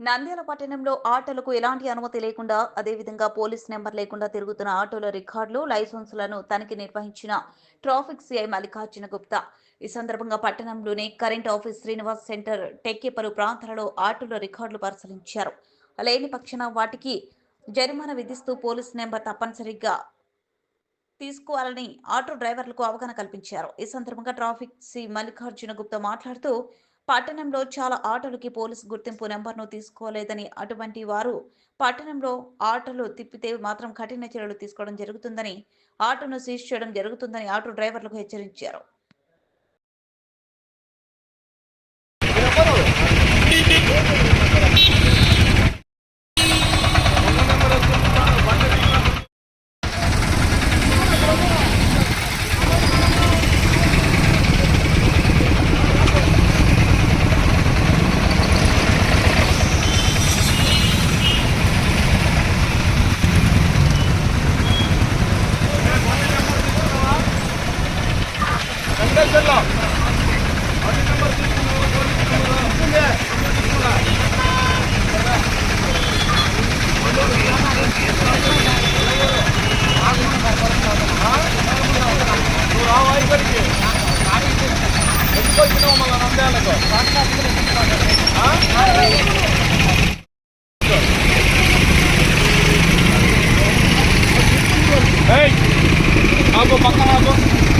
నంద్యాల పట్టణంలో ఆటోలకు ఎలాంటి అనుమతి లేకుండా అదేవిధంగా పోలీస్ నెంబర్ లేకుండా తిరుగుతున్న ఆటోల రికార్డులు లైసెన్సులను తనిఖీ నిర్వహించిన ట్రాఫిక్ సిఐ మల్లికార్జున గుప్తా. ఈ సందర్భంగా పట్టణంలోని కరెంట్ ఆఫీస్ శ్రీనివాస్ సెంటర్ టెక్కి పలు ప్రాంతాలలో ఆటోల రికార్డులు పరిశీలించారు. లేని పక్షాన వాటికి జరిమానా విధిస్తూ పోలీస్ నెంబర్ తప్పనిసరిగా తీసుకోవాలని ఆటో డ్రైవర్లకు అవగాహన కల్పించారు. ఈ సందర్భంగా ట్రాఫిక్ సి మల్లికార్జున గుప్తా మాట్లాడుతూ పట్టణంలో చాలా ఆటోలకి పోలీసు గుర్తింపు నెంబర్ను తీసుకోలేదని అటువంటి వారు పట్టణంలో ఆటోలు తిప్పితే మాత్రం కఠిన చర్యలు తీసుకోవడం జరుగుతుందని ఆటోను సీజ్ చేయడం జరుగుతుందని ఆటో డ్రైవర్లకు హెచ్చరించారు. செல்லாம் Hey, apa makan apa?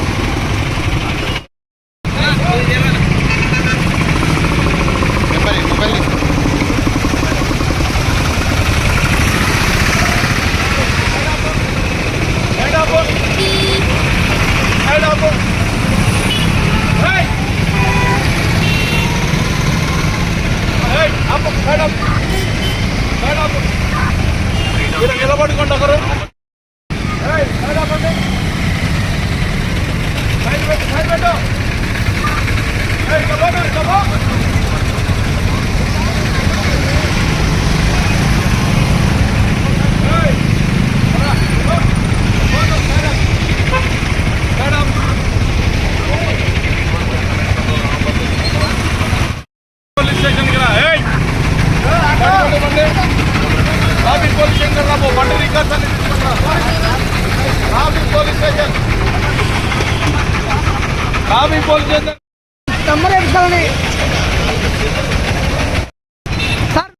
మీరు నిలబడుకోండి ఒకరు Hey, head up అండి సైడ్ పెట్టు. ట్రాఫిక్ పోలీస్ స్టేషన్ రాబో బండి రికార్డ్స్ అన్ని traffic police station. Traffic police station. Number ఎక్కాలని sir.